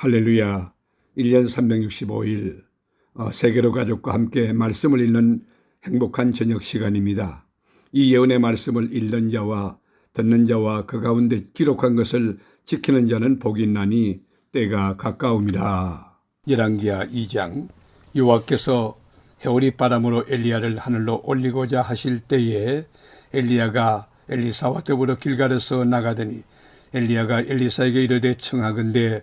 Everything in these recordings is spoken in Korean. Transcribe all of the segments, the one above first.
할렐루야. 1년 365일 어, 세계로 가족과 함께 말씀을 읽는 행복한 저녁 시간입니다. 이 예언의 말씀을 읽는 자와 듣는 자와 그 가운데 기록한 것을 지키는 자는 복이 있나니 때가 가까움이라. 열왕기하 2장 여호와께서 해오리 바람으로 엘리야를 하늘로 올리고자 하실 때에 엘리야가 엘리사와 더불어 길가에서 나가더니 엘리야가 엘리사에게 이르되 청하건대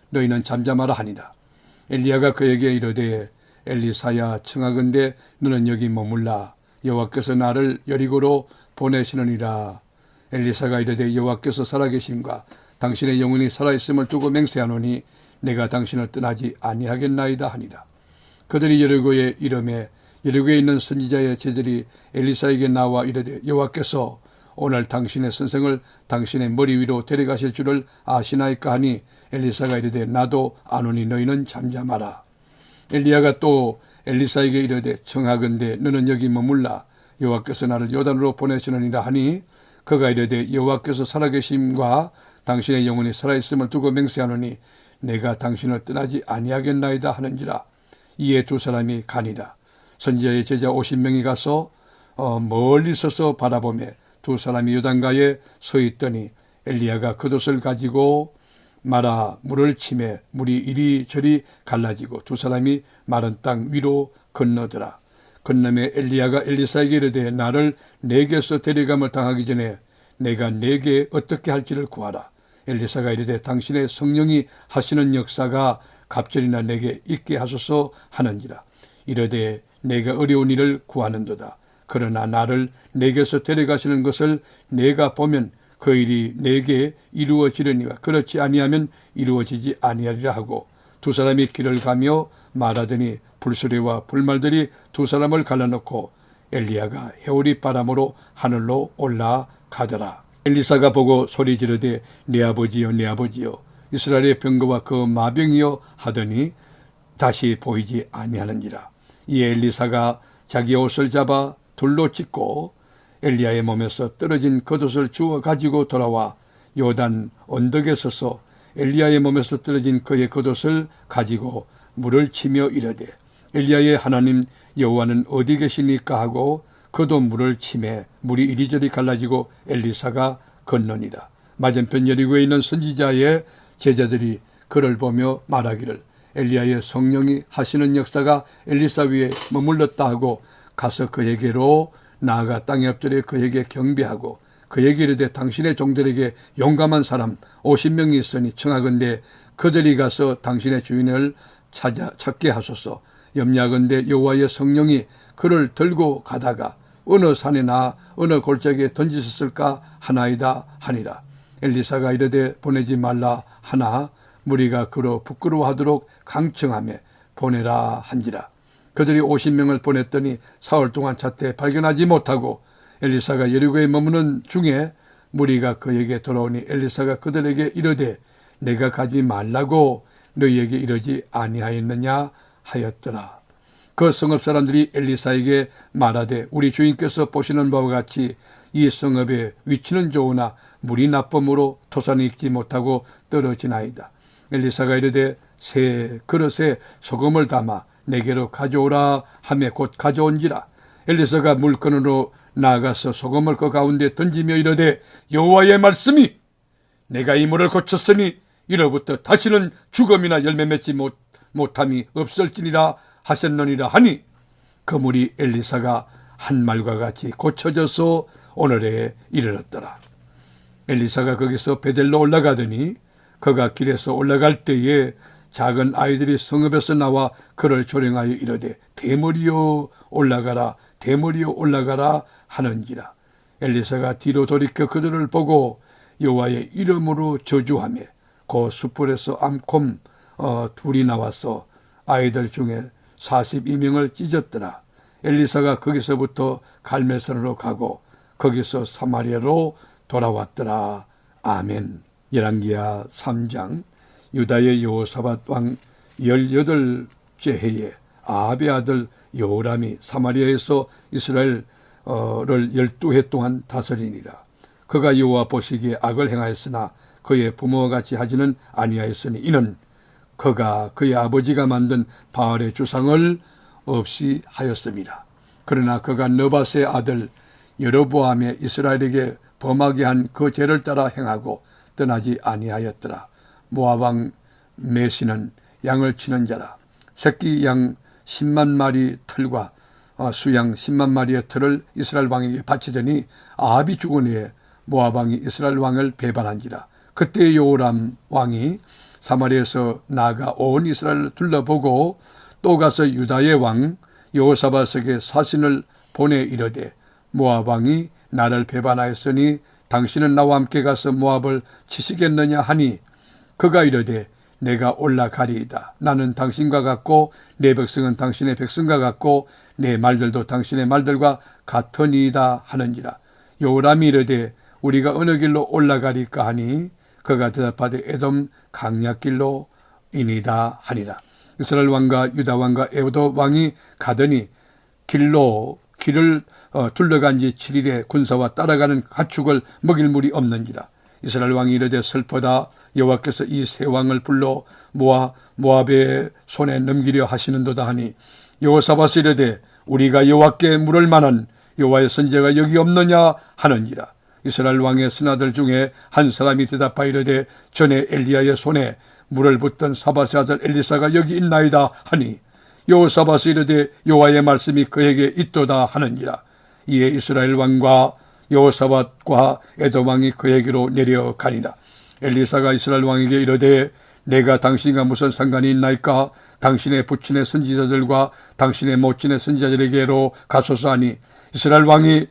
너희는 잠잠하라 하니라. 엘리야가 그에게 이르되 엘리사야 청하건대 너는 여기 머물라. 여호와께서 나를 여리고로 보내시느니라. 엘리사가 이르되 여호와께서 살아계심과 당신의 영혼이 살아있음을 두고 맹세하노니 내가 당신을 떠나지 아니하겠나이다 하니라. 그들이 여리고의 이름에 여리고에 있는 선지자의 제들이 엘리사에게 나와 이르되 여호와께서 오늘 당신의 선생을 당신의 머리 위로 데려가실 줄을 아시나이까 하니 엘리사가 이르되 나도 아노니 너희는 잠잠하라. 엘리야가 또 엘리사에게 이르되 청하건대 너는 여기 머물라. 여호와께서 나를 요단으로 보내시느니라 하니 그가 이르되 여호와께서 살아계심과 당신의 영혼이 살아있음을 두고 맹세하노니 내가 당신을 떠나지 아니하겠나이다 하는지라. 이에 두 사람이 가니라. 선지자의 제자 50명이 가서 어, 멀리 서서 바라보며 두 사람이 요단가에 서 있더니 엘리야가 겉옷을 가지고 마라 물을 치매 물이 이리저리 갈라지고 두 사람이 마른 땅 위로 건너더라. 건너매 엘리야가 엘리사에게 이르되 나를 내게서 데려감을 당하기 전에 내가 내게 어떻게 할지를 구하라. 엘리사가 이르되 당신의 성령이 하시는 역사가 갑절이나 내게 있게 하소서 하는지라. 이르되 내가 어려운 일을 구하는도다. 그러나 나를 내게서 데려가시는 것을 내가 보면 그 일이 내게 이루어지려니와 그렇지 아니하면 이루어지지 아니하리라 하고 두 사람이 길을 가며 말하더니 불수레와 불말들이 두 사람을 갈라놓고 엘리야가 해오리 바람으로 하늘로 올라가더라. 엘리사가 보고 소리 지르되 내 아버지여 내 아버지여 이스라엘의 병거와 그 마병이여 하더니 다시 보이지 아니하는지라. 이 엘리사가 자기 옷을 잡아 돌로 찢고 엘리야의 몸에서 떨어진 겉옷을 주워 가지고 돌아와 요단 언덕에 서서 엘리야의 몸에서 떨어진 그의 겉옷을 가지고 물을 치며 이르되 엘리야의 하나님 여호와는 어디 계시니까? 하고 그도 물을 치매 물이 이리저리 갈라지고 엘리사가 건너니라. 맞은편 여리고에 있는 선지자의 제자들이 그를 보며 말하기를 엘리야의 성령이 하시는 역사가 엘리사 위에 머물렀다 하고 가서 그에게로 나아가 땅에 엎드려 그에게 경배하고 그에게 이르되 당신의 종들에게 용감한 사람 50명이 있으니 청하건대 그들이 가서 당신의 주인을 찾아 찾게 하소서. 염려하건대 여호와의 성령이 그를 들고 가다가 어느 산이나 어느 골짜기에 던지셨을까 하나이다 하니라. 엘리사가 이르되 보내지 말라 하나 무리가 그로 부끄러워하도록 강청하며 보내라 한지라 그들이 50명을 보냈더니 사흘 동안 자태 발견하지 못하고 엘리사가 여리고에 머무는 중에 무리가 그에게 돌아오니 엘리사가 그들에게 이르되 내가 가지 말라고 너희에게 이러지 아니하였느냐 하였더라. 그 성읍 사람들이 엘리사에게 말하되 우리 주인께서 보시는 바와 같이 이 성읍의 위치는 좋으나 물이 나쁨으로 토산이 익지 못하고 떨어지나이다. 엘리사가 이르되 새 그릇에 소금을 담아 내게로 가져오라 하며 곧 가져온지라 엘리사가 물건으로 나아가서 소금을 그 가운데 던지며 이르되 여호와의 말씀이 내가 이 물을 고쳤으니 이로부터 다시는 죽음이나 열매 맺지 못, 못함이 없을지니라 하셨느니라 하니 그 물이 엘리사가 한 말과 같이 고쳐져서 오늘에 이르렀더라. 엘리사가 거기서 베델로 올라가더니 그가 길에서 올라갈 때에 작은 아이들이 성읍에서 나와 그를 조령하여 이르되 대머리여 올라가라 대머리여 올라가라 하는지라 엘리사가 뒤로 돌이켜 그들을 보고 여호와의 이름으로 저주하며 그 숯불에서 암콤 어, 둘이 나와서 아이들 중에 42명을 찢었더라. 엘리사가 거기서부터 갈멜산으로 가고 거기서 사마리아로 돌아왔더라. 아멘. 열왕기야 3장 유다의 여호사밧 왕 18째 해에 아합의 아들 여호람이 사마리아에서 이스라엘을 12해 동안 다스리니라. 그가 여호와 보시기에 악을 행하였으나 그의 부모와 같이 하지는 아니하였으니 이는 그가 그의 아버지가 만든 바알의 주상을 없이 하였습니다. 그러나 그가 너바스의 아들 여로보암의 이스라엘에게 범하게 한 그 죄를 따라 행하고 떠나지 아니하였더라. 모아방 메시는 양을 치는 자라. 새끼 양 10만 마리 틀과 어, 수양 10만 마리의 틀을 이스라엘 왕에게 바치더니 아합이 죽은 후에 모압 왕이 이스라엘 왕을 배반한지라. 그때 요람 왕이 사마리에서 나가 온 이스라엘을 둘러보고 또 가서 유다의 왕 여호사밧에게 사신을 보내 이르되 모압 왕이 나를 배반하였으니 당신은 나와 함께 가서 모압을 치시겠느냐 하니 그가 이르되 내가 올라가리이다. 나는 당신과 같고 내 백성은 당신의 백성과 같고 내 말들도 당신의 말들과 같으니이다 하는지라. 요람이 이르되 우리가 어느 길로 올라가리까 하니 그가 대답하되 에돔 강약길로 이니다 하니라. 이스라엘 왕과 유다 왕과 에도 왕이 가더니 길로 길을 어, 둘러간 지 7일에 군사와 따라가는 가축을 먹일 물이 없는지라. 이스라엘 왕이 이르되 슬퍼다 여호와께서 이 세 왕을 불러 모아 모압의 손에 넘기려 하시는도다 하니 여호사밧이 이르되 우리가 여호와께 물을 만한 여호와의 선제가 여기 없느냐 하느니라. 이스라엘 왕의 신하들 중에 한 사람이 대답하여 이르되 전에 엘리야의 손에 물을 붓던 사바스 아들 엘리사가 여기 있나이다 하니 여호사바스 이르되 여호와의 말씀이 그에게 있도다 하느니라 이에 이스라엘 왕과 여호사밧과 에돔 왕이 그에게로 내려가니라 엘리사가 이스라엘 왕에게 이르되 내가 당신과 무슨 상관이 있나이까 당신의 부친의 선지자들과 당신의 모친의 선지자들에게로 가소서 하니 이스라엘 왕이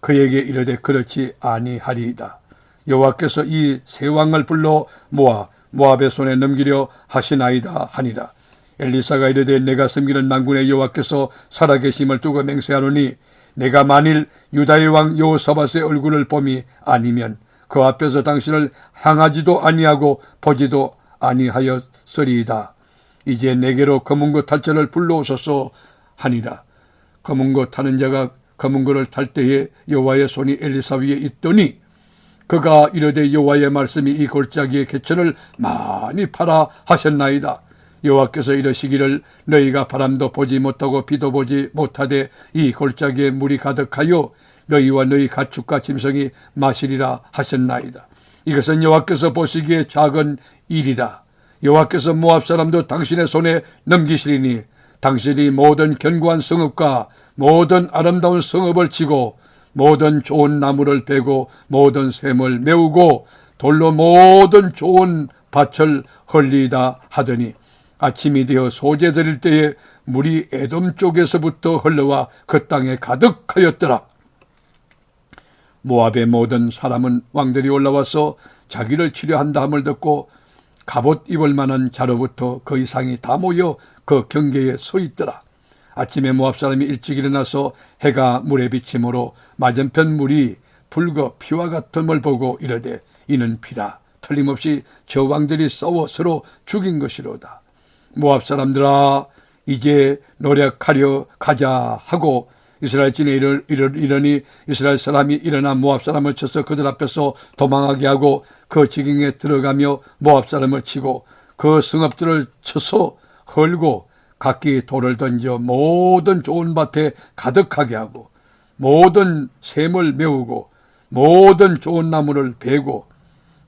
그에게 이르되 그렇지 아니하리이다. 여호와께서 이 세 왕을 불러 모아 모압의 손에 넘기려 하시나이다 하니라. 엘리사가 이르되 내가 섬기는 만군의 여호와께서 살아계심을 두고 맹세하노니 내가 만일 유다의 왕 여호사밧의 얼굴을 봄이 아니면 그 앞에서 당신을 향하지도 아니하고 보지도 아니하였으리이다. 이제 내게로 검은고 탈자를 불러오소서 하니라. 검은고 타는 자가 검은 거를 탈 때에 여호와의 손이 엘리사 위에 있더니 그가 이르되 여호와의 말씀이 이 골짜기의 개천을 많이 팔아 하셨나이다. 여호와께서 이러시기를 너희가 바람도 보지 못하고 비도 보지 못하되 이 골짜기에 물이 가득하여 너희와 너희 가축과 짐승이 마시리라 하셨나이다. 이것은 여호와께서 보시기에 작은 일이라. 여호와께서 모압 사람도 당신의 손에 넘기시리니 당신이 모든 견고한 성읍과 모든 아름다운 성읍을 치고 모든 좋은 나무를 베고 모든 샘을 메우고 돌로 모든 좋은 밭을 헐리다 하더니 아침이 되어 소재 드릴 때에 물이 에돔 쪽에서부터 흘러와 그 땅에 가득하였더라. 모압의 모든 사람은 왕들이 올라와서 자기를 치료한다 함을 듣고 갑옷 입을 만한 자로부터 그 이상이 다 모여 그 경계에 서 있더라. 아침에 모압 사람이 일찍 일어나서 해가 물에 비침으로 맞은편 물이 붉어 피와 같음을 보고 이르되 이는 피라 틀림없이 저 왕들이 싸워 서로 죽인 것이로다. 모압 사람들아 이제 노력하려 가자 하고 이스라엘 진에 이르, 이르니 이스라엘 사람이 일어나 모압 사람을 쳐서 그들 앞에서 도망하게 하고 그 지경에 들어가며 모압 사람을 치고 그 성읍들을 쳐서 헐고 각기 돌을 던져 모든 좋은 밭에 가득하게 하고 모든 샘을 메우고 모든 좋은 나무를 베고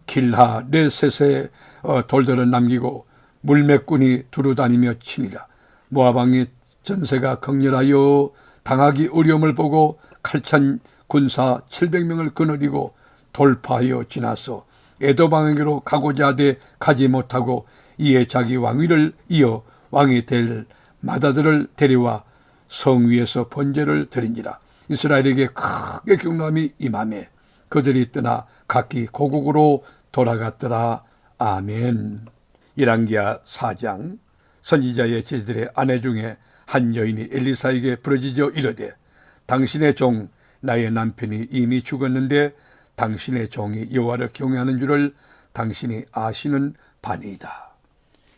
길하 넷셋에 어, 돌들을 남기고 물매꾼이 두루 다니며 치니라. 모아방이 전세가 극렬하여 당하기 어려움을 보고 칼찬 군사 700명을 거느리고 돌파하여 지나서 에도방에게로 가고자 하되 가지 못하고 이에 자기 왕위를 이어 왕이 될 마다들을 데려와 성 위에서 번제를 드린지라. 이스라엘에게 크게 경남이 임함에 그들이 떠나 각기 고국으로 돌아갔더라. 아멘. 이랑기야 4장 선지자의 제들의 아내 중에 한 여인이 엘리사에게 부러지져 이르되 당신의 종 나의 남편이 이미 죽었는데 당신의 종이 여호와를 경외하는 줄을 당신이 아시는 바니이다.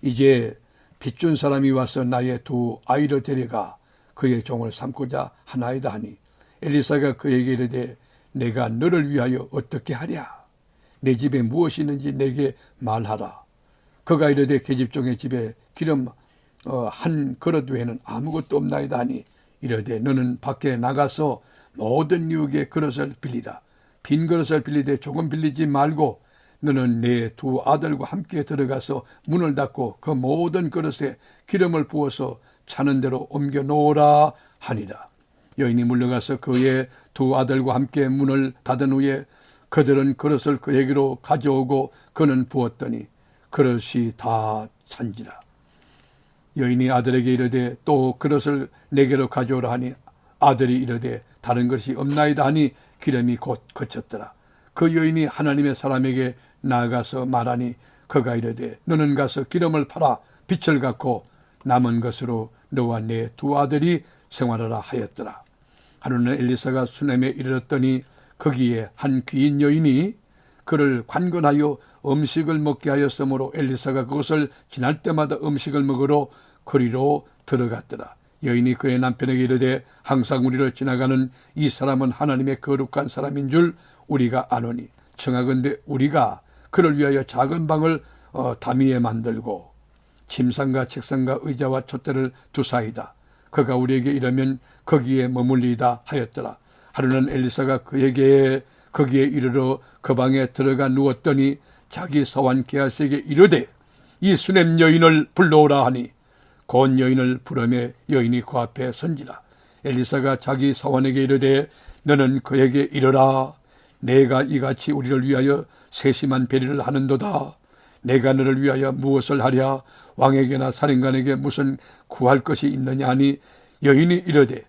이제 빚준 사람이 와서 나의 두 아이를 데려가 그의 종을 삼고자 하나이다 하니 엘리사가 그에게 이르되 내가 너를 위하여 어떻게 하랴 내 집에 무엇이 있는지 내게 말하라 그가 이르되 계집종의 집에 기름 어, 한 그릇 외에는 아무것도 없나이다 하니 이르되 너는 밖에 나가서 모든 유혹의 그릇을 빌리라 빈 그릇을 빌리되 조금 빌리지 말고 너는 내 두 아들과 함께 들어가서 문을 닫고 그 모든 그릇에 기름을 부어서 차는 대로 옮겨 놓으라 하니라. 여인이 물러가서 그의 두 아들과 함께 문을 닫은 후에 그들은 그릇을 그에게로 가져오고 그는 부었더니 그릇이 다 찬지라. 여인이 아들에게 이르되 또 그릇을 내게로 가져오라 하니 아들이 이르되 다른 것이 없나이다 하니 기름이 곧 그쳤더라. 그 여인이 하나님의 사람에게 나아가서 말하니 그가 이르되 너는 가서 기름을 팔아 빛을 갖고 남은 것으로 너와 내 두 아들이 생활하라 하였더라. 하루는 엘리사가 수넴에 이르렀더니 거기에 한 귀인 여인이 그를 관건하여 음식을 먹게 하였으므로 엘리사가 그것을 지날 때마다 음식을 먹으러 거리로 들어갔더라. 여인이 그의 남편에게 이르되 항상 우리를 지나가는 이 사람은 하나님의 거룩한 사람인 줄 우리가 아노니 청하건대 우리가 그를 위하여 작은 방을 어, 다미에 만들고 침상과 책상과 의자와 촛대를 두사이다. 그가 우리에게 이러면 거기에 머물리다 하였더라. 하루는 엘리사가 그에게 거기에 이르러 그 방에 들어가 누웠더니 자기 서원 게하스에게 이르되 이 수냄 여인을 불러오라 하니 곧 여인을 부르매 여인이 그 앞에 선지라. 엘리사가 자기 서원에게 이르되 너는 그에게 이르라. 내가 이같이 우리를 위하여 세심한 배리를 하는도다. 내가 너를 위하여 무엇을 하랴? 왕에게나 살인관에게 무슨 구할 것이 있느냐 하니 여인이 이르되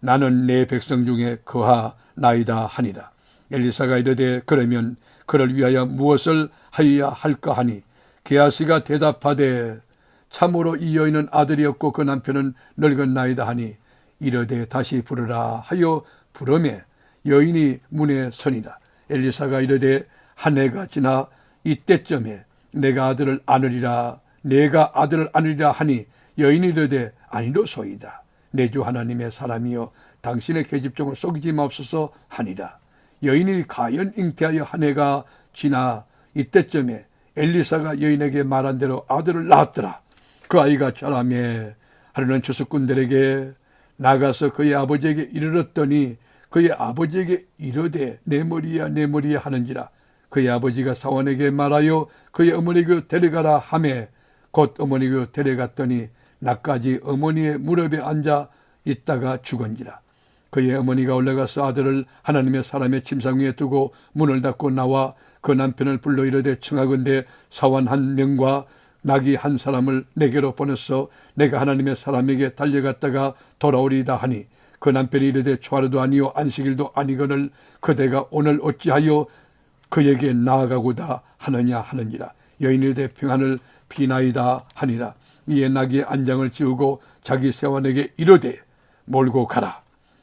나는 내 백성 중에 거하 나이다 하니라. 엘리사가 이르되 그러면 그를 위하여 무엇을 하여야 할까 하니 게하시가 대답하되 참으로 이 여인은 아들이었고 그 남편은 늙은 나이다 하니 이르되 다시 부르라 하여 부르매 여인이 문에 서니라. 엘리사가 이르되 한 해가 지나 이때쯤에 내가 아들을 안으리라 내가 아들을 안으리라 하니 여인이 이르되 아니로소이다. 내 주 하나님의 사람이여 당신의 계집종을 속이지 마옵소서 하니라. 여인이 가연 잉태하여 한 해가 지나 이때쯤에 엘리사가 여인에게 말한 대로 아들을 낳았더라 그 아이가 자라매 하루는 주수꾼들에게 나가서 그의 아버지에게 이르렀더니 그의 아버지에게 이르되 내 머리야 내 머리야 하는지라. 그의 아버지가 사원에게 말하여 그의 어머니에게 데려가라 하매 곧 어머니에게 데려갔더니 나까지 어머니의 무릎에 앉아 있다가 죽은지라. 그의 어머니가 올라가서 아들을 하나님의 사람의 침상 위에 두고 문을 닫고 나와 그 남편을 불러 이르되 청하건대 사원 한 명과 나귀 한 사람을 내게로 보냈어 내가 하나님의 사람에게 달려갔다가 돌아오리다 하니 그 남편이 이르되 초하루도 아니요 안식일도 아니거늘 그대가 오늘 어찌하여 그에게 나아가고다 하느냐 하느니라. 여인이 되 평안을 비나이다 하니라. 이에 나귀의 안장을 지우고 자기 세원에게 이르되 몰고 가라.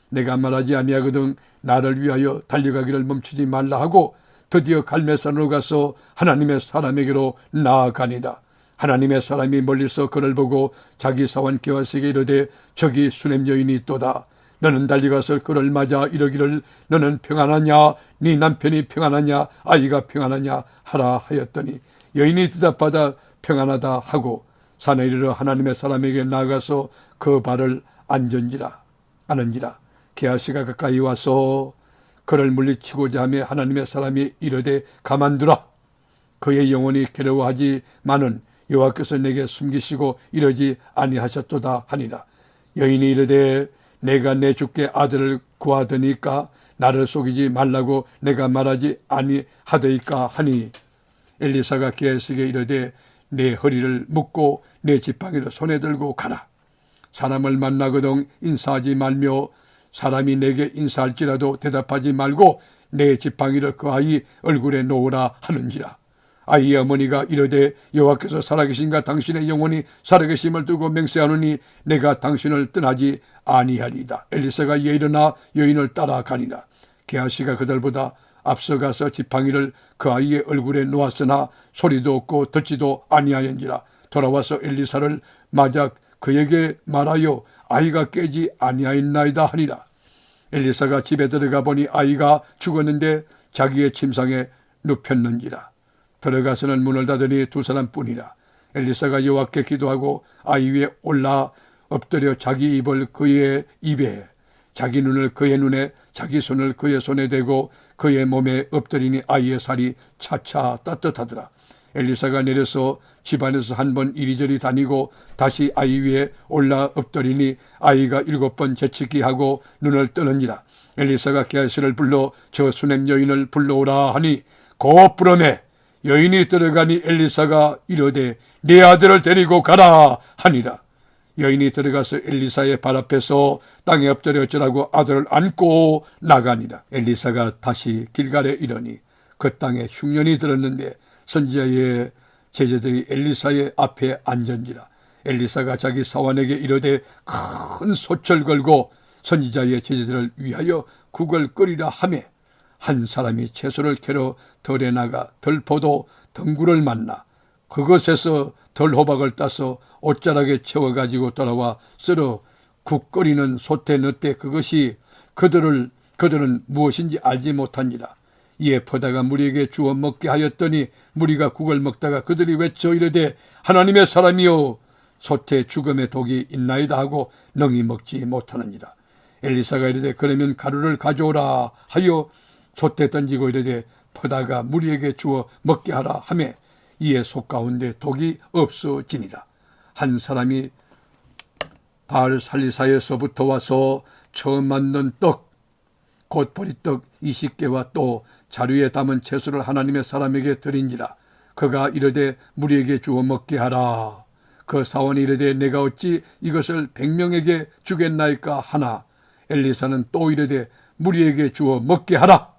내가 말하지 아니하거든 나를 위하여 달려가기를 멈추지 말라 하고 드디어 갈매산으로 가서 하나님의 사람에게로 나아가니라 하나님의 사람이 멀리서 그를 보고 자기 사원 게하스에게 이르되 저기 수냄 여인이 있도다. 너는 달려가서 그를 맞아 이러기를 너는 평안하냐? 네 남편이 평안하냐? 아이가 평안하냐? 하라 하였더니 여인이 대답하다 평안하다 하고 산에 이르러 하나님의 사람에게 나가서 그 발을 앉은지라 아는지라. 게하시가 가까이 와서 그를 물리치고자 하며 하나님의 사람이 이르되 가만두라. 그의 영혼이 괴로워하지만은 여호와께서 내게 숨기시고 이러지 아니하셨도다 하니라. 여인이 이르되 내가 내 주께 아들을 구하더니까 나를 속이지 말라고 내가 말하지 아니하더이까 하니. 엘리사가 게스게 이르되 내 허리를 묶고 내 지팡이를 손에 들고 가라. 사람을 만나거든 인사하지 말며 사람이 내게 인사할지라도 대답하지 말고 내 지팡이를 그 아이 얼굴에 놓으라 하는지라 아이의 어머니가 이르되 여호와께서 살아계신가 당신의 영혼이 살아계심을 두고 맹세하노니 내가 당신을 떠나지 아니하리이다. 엘리사가 이에 일어나 여인을 따라가니라. 게하시가 그들보다 앞서가서 지팡이를 그 아이의 얼굴에 놓았으나 소리도 없고 듣지도 아니하였니라. 돌아와서 엘리사를 맞아 그에게 말하여 아이가 깨지 아니하였나이다 하니라. 엘리사가 집에 들어가 보니 아이가 죽었는데 자기의 침상에 눕혔는지라. 들어가서는 문을 닫으니 두 사람뿐이라. 엘리사가 여호와께 기도하고 아이 위에 올라 엎드려 자기 입을 그의 입에 자기 눈을 그의 눈에 자기 손을 그의 손에 대고 그의 몸에 엎드리니 아이의 살이 차차 따뜻하더라. 엘리사가 내려서 집안에서 한 번 이리저리 다니고 다시 아이 위에 올라 엎드리니 아이가 일곱 번 재치기 하고 눈을 뜨는지라. 엘리사가 게하시를 불러 저 수냄 여인을 불러오라 하니 곧 부름에 여인이 들어가니 엘리사가 이르되 네 아들을 데리고 가라 하니라. 여인이 들어가서 엘리사의 발 앞에서 땅에 엎드려 어쩌라고 아들을 안고 나가니라. 엘리사가 다시 길갈에 이르니 그 땅에 흉년이 들었는데 선지자의 제자들이 엘리사의 앞에 앉은지라. 엘리사가 자기 사원에게 이르되 큰 소철 걸고 선지자의 제자들을 위하여 국을 끓이라 하매 한 사람이 채소를 캐러 덜에 나가 덜포도 덩굴을 만나 그것에서 덜호박을 따서 옷자락에 채워가지고 돌아와 썰어 국 끓이는 솥에 넣되 그것이 그들을 그들은 무엇인지 알지 못하니라. 이에 포다가 무리에게 주어 먹게 하였더니 무리가 국을 먹다가 그들이 외쳐 이르되 하나님의 사람이요 솥에 죽음의 독이 있나이다 하고 능히 먹지 못하느니라. 엘리사가 이르되 그러면 가루를 가져오라 하여 솥에 던지고 이르되 포다가 무리에게 주어 먹게 하라 하매 이에 속 가운데 독이 없어지니라. 한 사람이 바알 살리사에서부터 와서 처음 만든 떡, 곧 보리떡 20개와 또 자루에 담은 채소를 하나님의 사람에게 드린지라. 그가 이르되 무리에게 주어 먹게 하라. 그 사원이 이르되 내가 어찌 이것을 백명에게 주겠나이까 하나. 엘리사는 또 이르되 무리에게 주어 먹게 하라.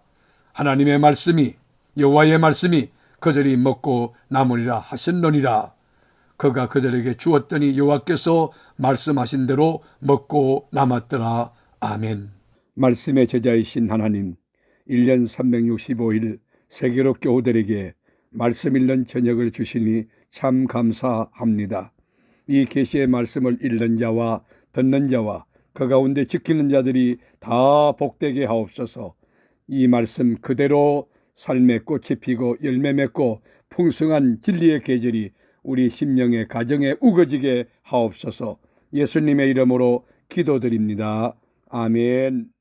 하나님의 말씀이 여호와의 말씀이 그들이 먹고 남으리라 하셨느니라. 그가 그들에게 주었더니 여호와께서 말씀하신 대로 먹고 남았더라. 아멘. 말씀의 제자이신 하나님, 1년 365일 세계로 교우들에게 말씀 읽는 저녁을 주시니 참 감사합니다. 이 계시의 말씀을 읽는 자와 듣는 자와 그 가운데 지키는 자들이 다 복되게 하옵소서. 이 말씀 그대로 삶의 꽃이 피고 열매 맺고 풍성한 진리의 계절이 우리 심령의 가정에 우거지게 하옵소서. 예수님의 이름으로 기도드립니다. 아멘.